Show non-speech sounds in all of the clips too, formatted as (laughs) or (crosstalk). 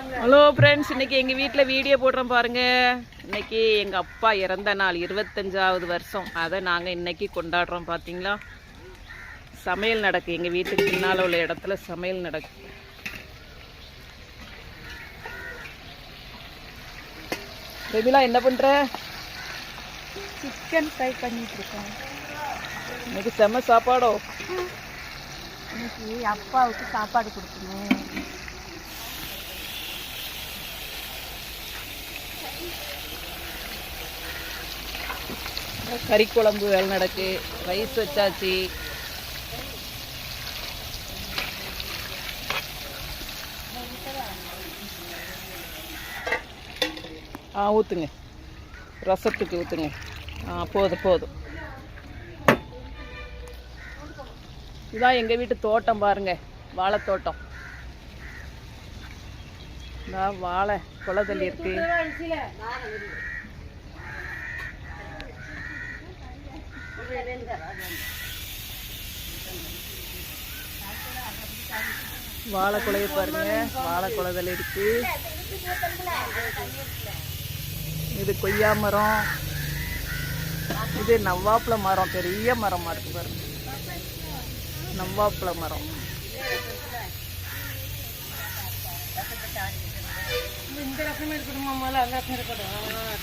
Hello friends இன்னைக்கு எங்கள் வீட்டில் வீடியோ போடுறோம் பாருங்கள் இன்னைக்கு எங்கள் அப்பா இறந்த நாள் இருபத்தஞ்சாவது வருஷம். அதை நாங்கள் இன்றைக்கி கொண்டாடுறோம் பார்த்தீங்களா சமையல் நடக்கு. எங்கள் வீட்டுக்கு பின்னால் உள்ள இடத்துல சமையல் நடக்கு. ரெபிலா என்ன பண்ணுற சிக்கன் ஃப்ரை பண்ணிகிட்ருக்கோம் இன்னைக்கு செம்ம சாப்பாடோ? இன்னைக்கு அப்பாவுக்கு சாப்பாடு கொடுக்கணும். கறி குழம்பு வேலை நடக்கு ரைஸ் வச்சாச்சு. ஆ ஊற்றுங்க ரசத்துக்கு ஊற்றுங்க ஆ போதும் போதும். இதான் எங்கள் வீட்டு தோட்டம் பாருங்கள் வாழைத்தோட்டம். இந்த வாழை குளத்தள்ளி இருக்குது வாழை குலைய பாருங்க. வாழை குலைதல் இருக்கு. இது கொய்யா மரம். இது நவ்வாப்பழ மரம். பெரிய மரமாக இருக்கு பாருங்க. நவ்வாப்புல மரம். இந்த ரகம் இருக்கணுமா அந்த ரகம் இருக்கணும்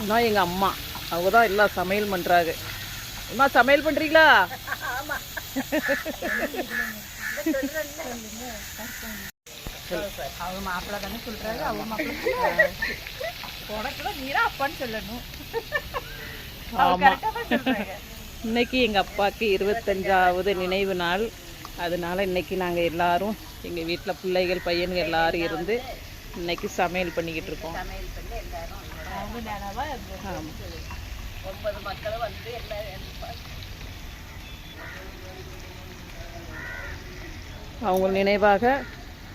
நான் எங்கள் அம்மா. அவங்க தான் எல்லாம் சமையல் பண்ணுறாங்க அம்மா சமையல் பண்ணுறீங்களா சொல்கிறாங்க அவங்க (laughs) இன்னைக்கு எங்கள் அப்பாக்கு இருபத்தஞ்சாவது நினைவு நாள். அதனால இன்றைக்கி நாங்கள் எல்லாரும் எங்கள் வீட்டில் பிள்ளைகள் பையன்கள் எல்லோரும் இருந்து இன்னைக்கு சமையல் பண்ணிக்கிட்டு இருக்கோம். ஒன்பது அவங்க நினைவாக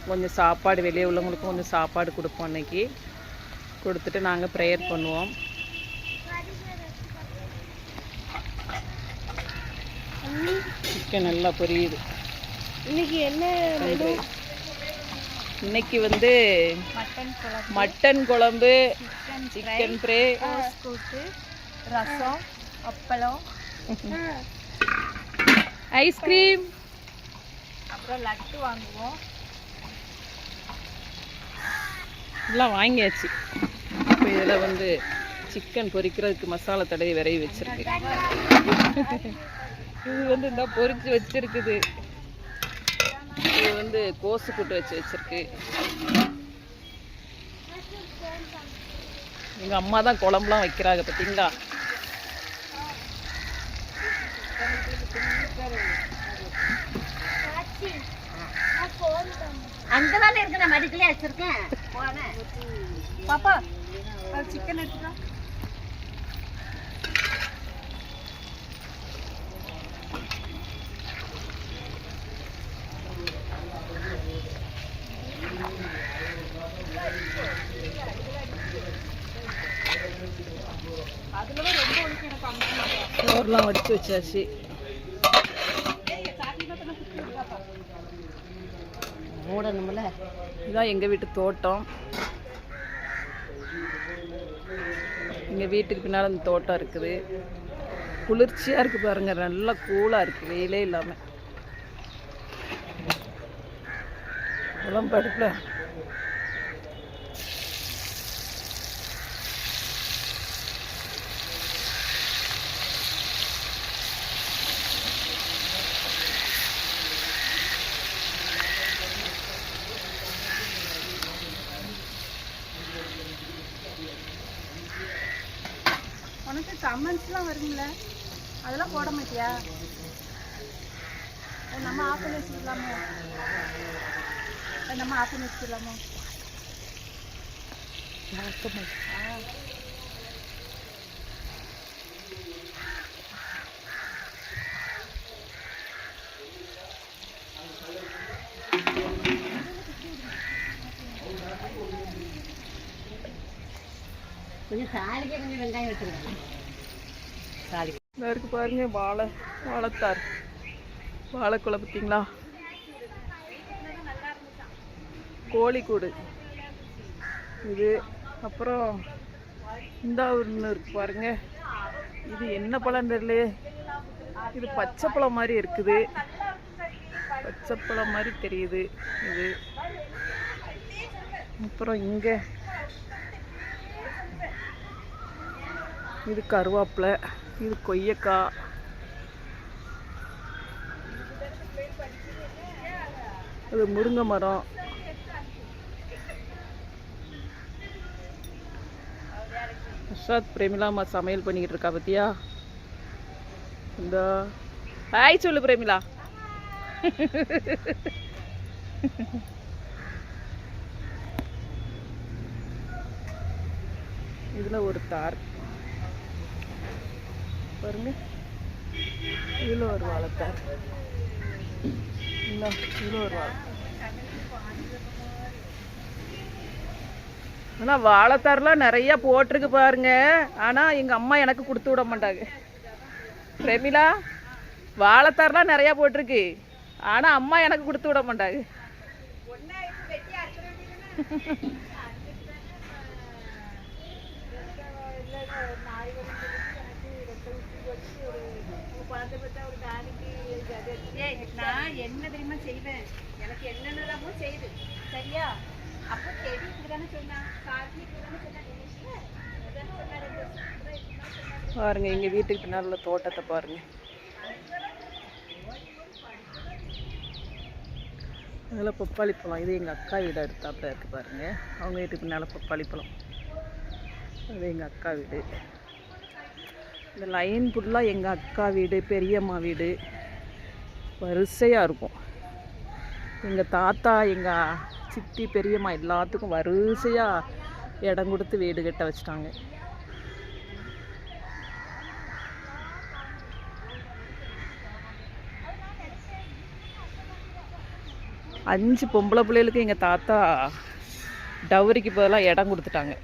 கொஞ்சம் சாப்பாடு வெளியே உள்ளவங்களுக்கு கொஞ்சம் சாப்பாடு கொடுப்போம் அன்னைக்கு. கொடுத்துட்டு நாங்கள் ப்ரேயர் பண்ணுவோம். சிக்கன் நல்லா புரியுது. இன்னைக்கு என்ன இன்னைக்கு வந்து மட்டன் குழம்பு. சிக்கன் ஃப்ரை ரசம் அப்பளம். ஐஸ்கிரீம் அப்புறம் லட்டு வாங்குவோம். எல்லாம் வாங்கியாச்சு. இப்போ இதில் வந்து சிக்கன் பொரிக்கிறதுக்கு மசாலா தடவை விரைவி வச்சுருக்கு. இது வந்து இந்த பொரிச்சு வச்சிருக்குது. இது வந்து கோசு கூட்டு வச்சு வச்சிருக்கு. எங்க அம்மா தான் குழம்புலாம் வைக்கிறாங்க பார்த்தீங்களா அந்த வேலை இருக்கு நான் மடிக்கலையே வச்சிருக்கேன். பாப்பா சிக்கன் எடுத்துக்கா. சோறுலாம் வடித்து வச்சாச்சு. மூடணும்ல? இதுதான் எங்கள் வீட்டு தோட்டம். எங்கள் வீட்டுக்கு பின்னால் அந்த தோட்டம் இருக்குது. குளிர்ச்சியாக இருக்குது பாருங்கள் நல்லா கூலாக இருக்குது வெயிலே இல்லாமல் உடம்பு அடுப்பில் கமெண்ட்ஸ்லாம் வரும்ல? அதெல்லாம் போட மாட்டியா? நம்ம ஆஃப் பண்ணி வச்சுக்கலாமோ நம்ம ஆஃப் பண்ணி வச்சுக்கலாமோ கொஞ்சம் சாலிக்கே கொஞ்சம் வெங்காயம் வச்சுருக்கேன் தாளிப்பு பாருங்க வாழை வாழைத்தார். வாழைக்குலை பார்த்தீங்களா? கோழிக்கூடு. இது அப்புறம் இந்த ஒன்று இருக்கு பாருங்க. இது என்ன பழம் தெரியலையே. இது பச்சைப்பழம் மாதிரி இருக்குது. பச்சைப்பழம் மாதிரி தெரியுது இது. அப்புறம் இங்கே இது கருவேப்பிலை. இது கொய்யக்காய் அது முருங்கை மரம். அஷாத் பிரேமிலா அம்மா சமையல் பண்ணிக்கிட்டு இருக்கா பத்தியா? இந்த. ஹாய் சொல்லு பிரேமிலா. இதுல ஒரு தார். பாருங்க. இதுல ஒரு வாழைத்தார். இதுல ஒரு வாழை ஆனா வாழைத்தார்லாம் நிறைய போட்டிருக்கு பாருங்க. ஆனா எங்க அம்மா எனக்கு கொடுத்து விட மாட்டாங்க. பிரமிளா வாழைத்தார்லாம் நிறைய போட்டிருக்கு. ஆனா அம்மா எனக்கு கொடுத்து விட மாட்டாங்க. ஏய், நான் என்ன தெரியுமா செய்வேன்? எனக்கு என்னென்னலாமோ செய்யுது சரியா? அப்போ செடி இப்படிதானே சொன்னா கார்த்தி இப்படிதானே சொன்னா இதான் சொன்னா ரெண்டு வருஷத்துக்கு முன்னாடி இப்படிதான் சொன்னா. பாருங்க எங்க வீட்டுக்கு பின்னால உள்ள தோட்டத்தை பாருங்க. அதில் பப்பாளி பழம். இது எங்கள் அக்கா வீடு அடுத்தாப்புல இருக்கு பாருங்க. அவங்க வீட்டுக்கு பின்னால் பப்பாளி பழம். அது எங்கள் அக்கா வீடு. இந்த லைன் ஃபுல்லாக எங்கள் அக்கா வீடு பெரியம்மா வீடு. வரிசையாக இருக்கும். எங்கள் தாத்தா எங்கள் சித்தி பெரியம்மா எல்லாத்துக்கும் வரிசையாக இடம் கொடுத்து வீடு கட்ட வச்சிட்டாங்க. அஞ்சு பொம்பளை பிள்ளைகளுக்கு எங்கள் தாத்தா டவுரிக்கு பதிலாக இடம் கொடுத்துட்டாங்க.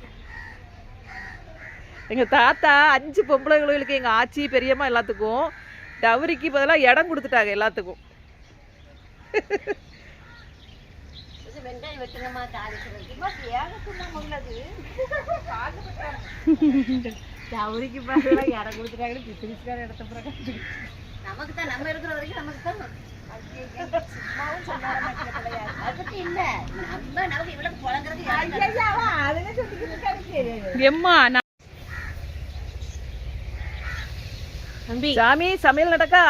எங்கள் தாத்தா அஞ்சு பொம்பளை பிள்ளைகளுக்கு எங்கள் ஆச்சி பெரியம்மா எல்லாத்துக்கும் டவுரிக்கு பதிலாக இடம் கொடுத்துட்டாங்க எல்லாத்துக்கும். தவறிக்கு பதிலாக இடம் கொடுத்துட்டாங்கன்னு பிசினஸ்கார இடத்த பிறகு. நமக்கு தான் நம்ம இருக்கிற வரைக்கும் நமக்கு தான் சும்மாவும் சொன்னாலும் அதை பத்தி இல்ல நம்ம நமக்கு இவ்வளவு புழங்குறது அதுங்க சொல்லிக்கிட்டு இருக்காங்க எம்மா நான் தம்பி சாமி சமையல் நடக்கா?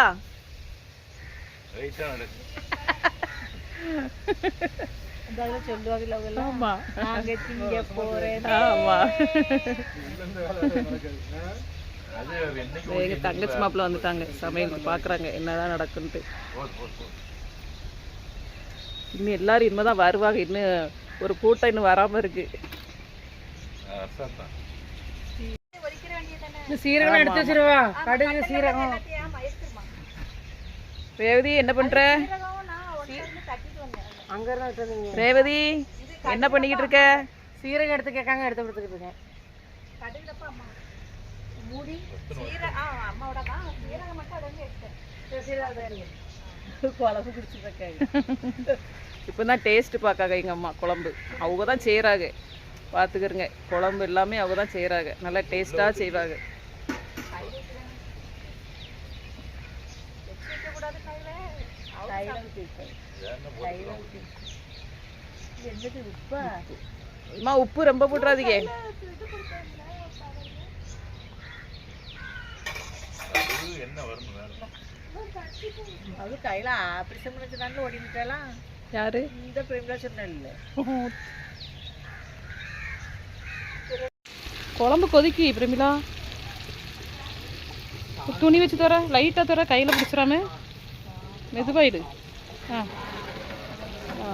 எங்க தங்கச்சி மாப்பிள்ள வந்துட்டாங்க. சமையலுக்கு பாக்குறாங்க. என்னதான் நடக்குன்ட்டு. இன்னும் எல்லாரும் இனிமேதான் வருவாங்க. இன்னும் ஒரு கூட்டம் இன்னும் வராம இருக்கு. சீரகம் எடுத்து வச்சிருவா. கடுகு சீரகம். ரேவதி என்ன பண்ற? அங்க ரேவதி என்ன பண்ணிக்கிட்டு இருக்க? சீரகம் எடுத்து கேட்காங்க எடுத்து கொடுத்துக்கிட்டு இருக்கேன். (laughs) குழம்பு குடிச்சிருக்காங்க டேஸ்ட் பார்க்காங்க எங்கள் அம்மா குழம்பு. அவங்க தான் செய்கிறாங்க பார்த்துக்கிறங்க குழம்பு எல்லாமே அவங்க தான் செய்கிறாங்க நல்லா டேஸ்ட்டாக செய்வாங்க என்னது உப்பா அம்மா உப்பு ரொம்ப போட்டுறாதீங்க அது கையில ஆபரேஷன் பண்ணிச்சுனால ஓடிட்டாலாம் யாரு இந்த பிரேம்லா சொன்னேன்ல குழம்பு கொதிக்கி பிரமிளா துணி வச்சு தர லைட்டாக தர கையில் பிடிச்சிடாம மெதுவாயிடு ஆ. ஆ.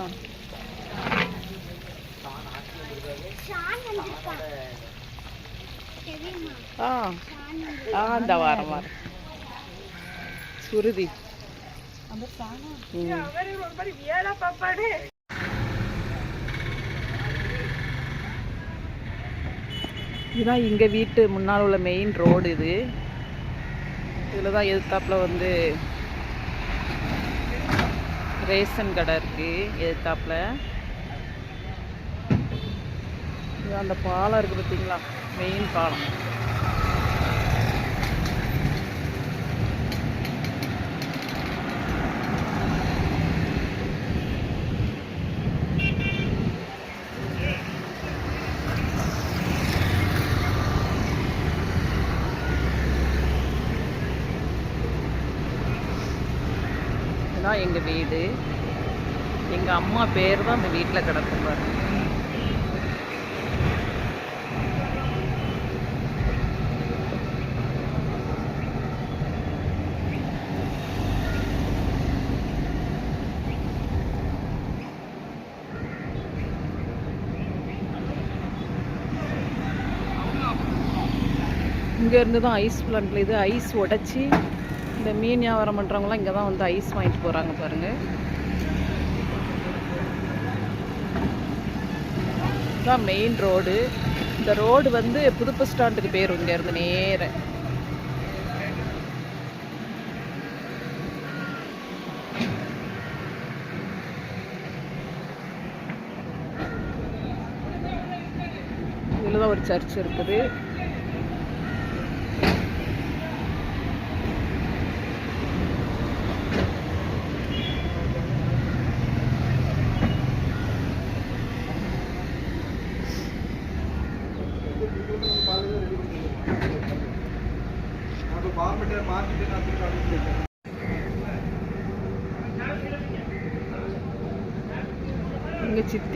ஆ. இந்த வாரம் வாரம். சுருதி. இதுதான் எங்கள் வீட்டு முன்னால் உள்ள மெயின் ரோடு இது. இதில் தான் எதிர்த்தாப்புல வந்து ரேஷன் கடை இருக்குது எதிர்த்தாப்பில். இது அந்த பாலம் இருக்குது பார்த்தீங்களா மெயின் பாலம். இதுதான் எங்கள் வீடு. எங்கள் அம்மா பேர் தான் அந்த வீட்டில் கிடக்கும் பாருங்க இங்கேருந்து தான் ஐஸ் பிளான்ட்ல இது ஐஸ் உடைச்சி இந்த மீன் வியாபாரம் பண்ணுறவங்களாம் இங்கே தான் வந்து ஐஸ் வாங்கிட்டு போகிறாங்க பாருங்க. இதுதான் மெயின் ரோடு இந்த ரோடு வந்து புதுப்பு ஸ்டாண்டுக்கு போயிரும் இங்க இருந்து நேர. இதில் தான் ஒரு சர்ச் இருக்குது.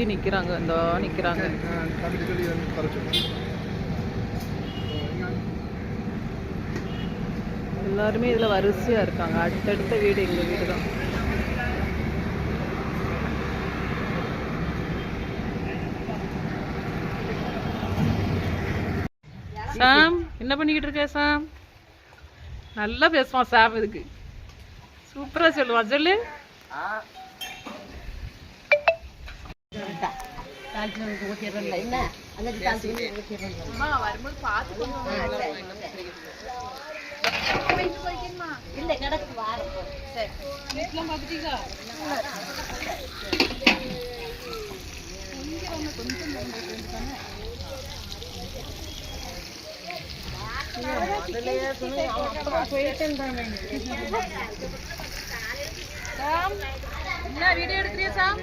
இங்க சித்தி நிக்கிறாங்க இந்த நிக்கிறாங்க. எல்லாருமே இதுல வரிசையா இருக்காங்க. அடுத்தடுத்த வீடு எங்க வீடு தான் சாம் என்ன பண்ணிக்கிட்டு இருக்க சாம்? நல்லா பேசுவான் சாம் இதுக்கு. சூப்பரா சொல்லுவான். சொல்லு. தாளிச்சு ஊற்றிடுறேன்ல என்ன அங்கே தாளிச்சு ஊற்றிடுறேன் வரும்போது பார்த்து இல்லை கிடக்கு வாரம் பார்த்துட்டீங்களா என்ன வீடியோ எடுக்கிறியா சாம்?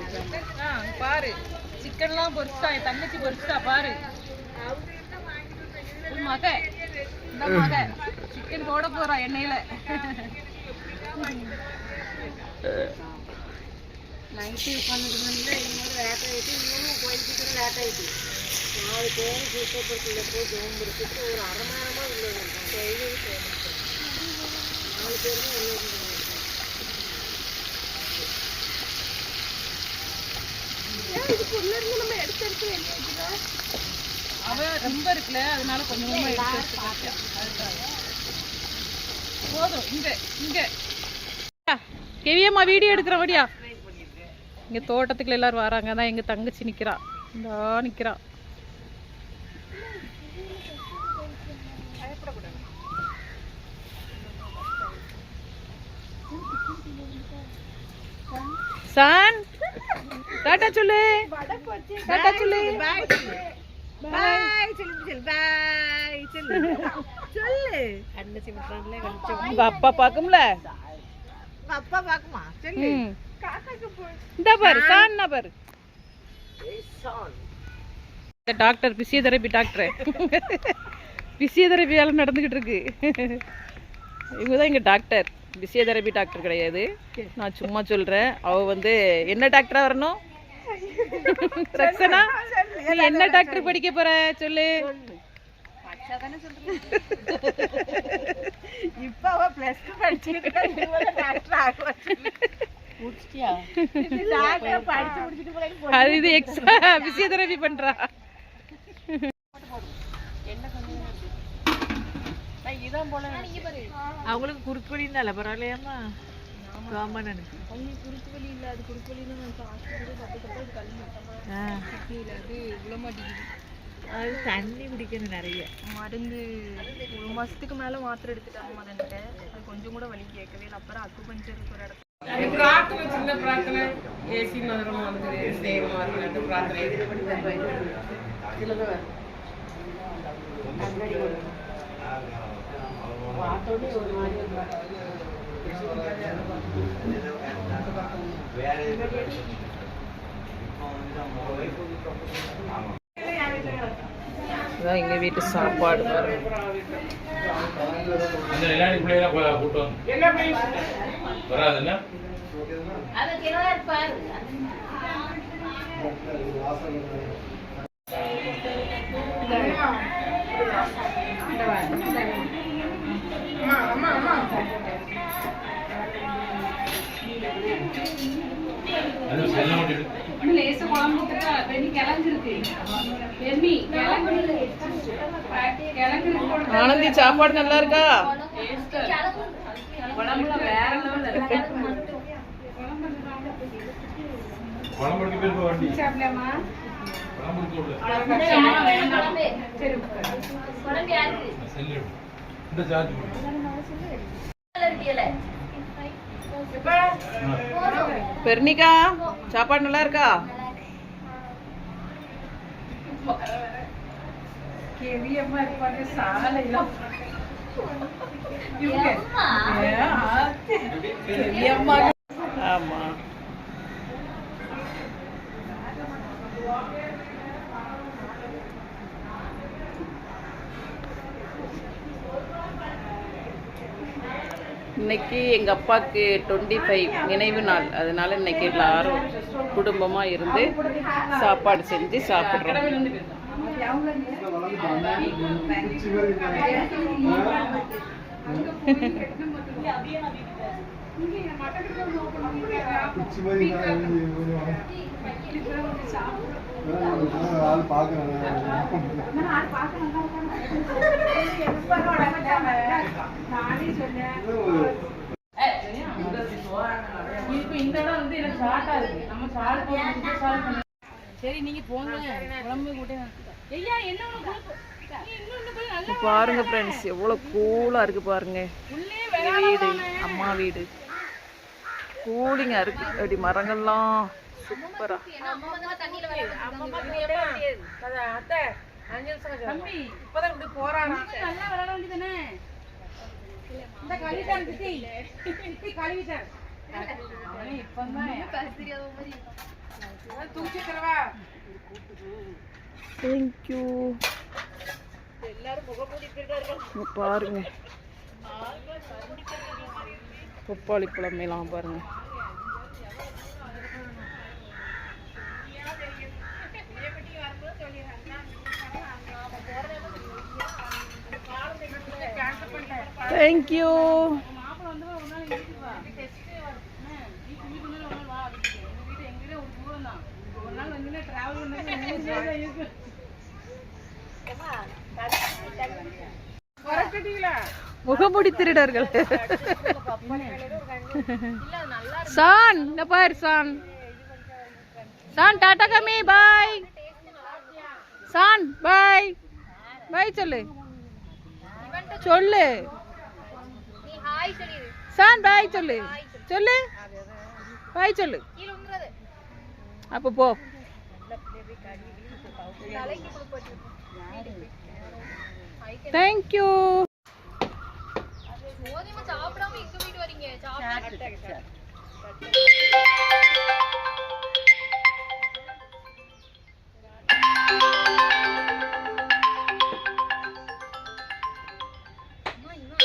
ஆ பாரு. சிக்கன்லாம் பொரிச்சிட்டா என் தங்கச்சி பொரிச்சிட்டா பாரு. மக இந்த மக. சிக்கன் போட போறா எண்ணெயில. நைட்டு உட்காந்துட்டு இன்னொரு லேட் ஆகிட்டு இன்னொன்று கோயிலுக்கு லேட் ஆகிட்டு நாலு பேர் சூப்பர்புரத்தில் போய் ஜோம் ஒரு அரை மணி நேரமாக உள்ள நாலு பேருமே உள்ள Yeah. அவ ரொம்ப இருக்குல்ல அதனால கொஞ்சம் எடுத்து. போதும் இங்க இங்க. கெவியம்மா வீடியோ எடுக்கிற வழியா இங்க தோட்டத்துக்குள்ள எல்லாரும் வராங்க. தான் எங்க தங்கச்சி நிக்கிறா. இந்தா நிக்கிறா. சான்? டாட்டா சொல்லு. டாட்டா சொல்லு. அப்பா பாக்கும்ல அப்பா பாக்குமா சொல்லு. இந்த பாரு சான் பாரு. இந்த டாக்டர் பிசியோதெரபி டாக்டர். பிசியோதெரபி வேலை நடந்துகிட்டு இருக்கு. இவங்க தான் எங்க டாக்டர். பிசியோதெரபி டாக்டர் கிடையாது. நான் சும்மா சொல்றேன். அவ வந்து என்ன டாக்டரா வரணும்? ரக்ஷனா (laughs) நீ என்ன டாக்டர் படிக்க போற? சொல்லு. (laughs) இப்ப அவ பிளஸ் டூ படிச்சிருக்கா டாக்டர் ஆகுவா முடிச்சிட்டியா? டாக்டர் படிச்சு முடிச்சிட்டு போய் அது இது எக்ஸ்ட்ரா பிசியோதெரபி பண்றா. இதான் போல அவங்களுக்கு குறுக்கு வழி இருந்தால பரவாயில்லையாமா ராமணனுக்கு அவங்க இல்லை அது குறுக்கு வழியில் நான் ஹாஸ்பிட்டலே பார்த்துக்கப்போ அது கல் மட்டமாக அது விழமாட்டேங்குது அது தண்ணி குடிக்கணும் நிறைய. மருந்து ஒரு மாதத்துக்கு மேலே மாத்திரை எடுத்துட்டாங்க மதன்கிட்ட. கொஞ்சம் கூட வலி கேட்கவே இல்லை. அப்புறம் அக்கு பஞ்சருக்கு ஒரு இடத்துல. பிரார்த்தனை சின்ன பிரார்த்தனை ஏசி மதுரம் வந்து தெய்வமாக இருக்கு. பிரார்த்தனை இதான் எங்க வீட்டு சாப்பாடு. பாருங்க இந்த நிலாடி பிள்ளைகளை ஆனந்தி சாப்பாடு நல்லா இருக்கா? குழம்புல வேற. குழம்பு சாப்பிடலாமா? குழம்பு யாருக்கு? பெர்னிகா சாப்பாடு நல்லா இருக்கா இருப்பாங்க. கெவியம்மா. ஆமா இன்னைக்கு எங்க அப்பாவுக்கு டுவெண்ட்டி ஃபைவ் நினைவு நாள். அதனால இன்னைக்கு எல்லாரும் குடும்பமா இருந்து சாப்பாடு செஞ்சு சாப்பிடுறோம். (laughs) (laughs) இந்த இடம் வந்து எனக்கு ஷார்ட்டா இருக்கு நம்ம ஷார்ட் போட்டு பண்ண சரி நீங்க போங்க குழம்பு ஐயா என்ன பாருங்க. ஃப்ரெண்ட்ஸ் எவ்வளோ கூலா இருக்கு பாருங்க வீடு அம்மா வீடு. கூலிங்காக இருக்கு. அப்படி மரங்கள்லாம். சூப்பரா. அத்தை தம்பி. இப்பதான் இப்படி போறானா? நல்லா விளையாட வேண்டியதானே இந்த கழுவிட்டான் தேங்க்யூ பாருங்க. பப்பாளி பழமெல்லாம் பாருங்க தேங்க்யூ மாப்பிள்ள வந்து ஒரு நாள் வீட்டுக்கு வா நீ கும்பி கும்பி ஒரு நாள் வா வீட்டுக்கு எங்க வீட்டு எங்க வீடு ஒரு தூரம் தான் ஒரு நாள் வந்து டிராவல் பண்ணி இருக்கு வரக்கட்டீங்களா முகமுடி திருடர்கள். சான் இந்த பாரு சான். சான் டாடா கமி பாய். சான் பாய். பாய் சொல்லு. சொல்லு. சொல்லிடு சான் பாய் சொல்லு சொல்லு பாய் சொல்லு கீழ உண்றது அப்போ போ தேங்க்யூ சாப்பிடாம எங்க வீட்டு வரீங்க சாப்பிட்டு